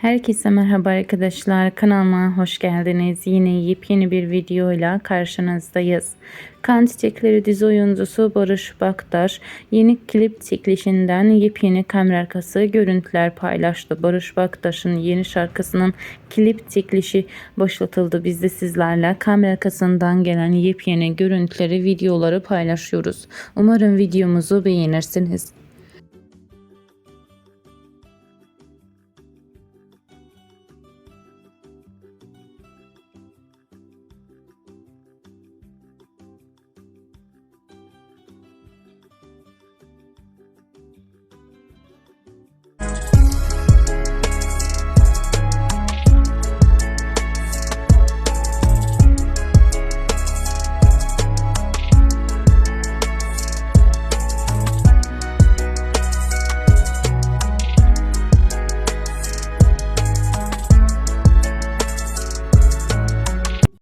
Herkese merhaba arkadaşlar. Kanalıma hoş geldiniz. Yine yepyeni bir videoyla karşınızdayız. Kan Çiçekleri dizi oyuncusu Barış Baktaş yeni klip çekilişinden yepyeni kamera arkası görüntüler paylaştı. Barış Baktaş'ın yeni şarkısının klip çekilişi başlatıldı. Biz de sizlerle kamera arkasından gelen yepyeni görüntüleri, videoları paylaşıyoruz. Umarım videomuzu beğenirsiniz.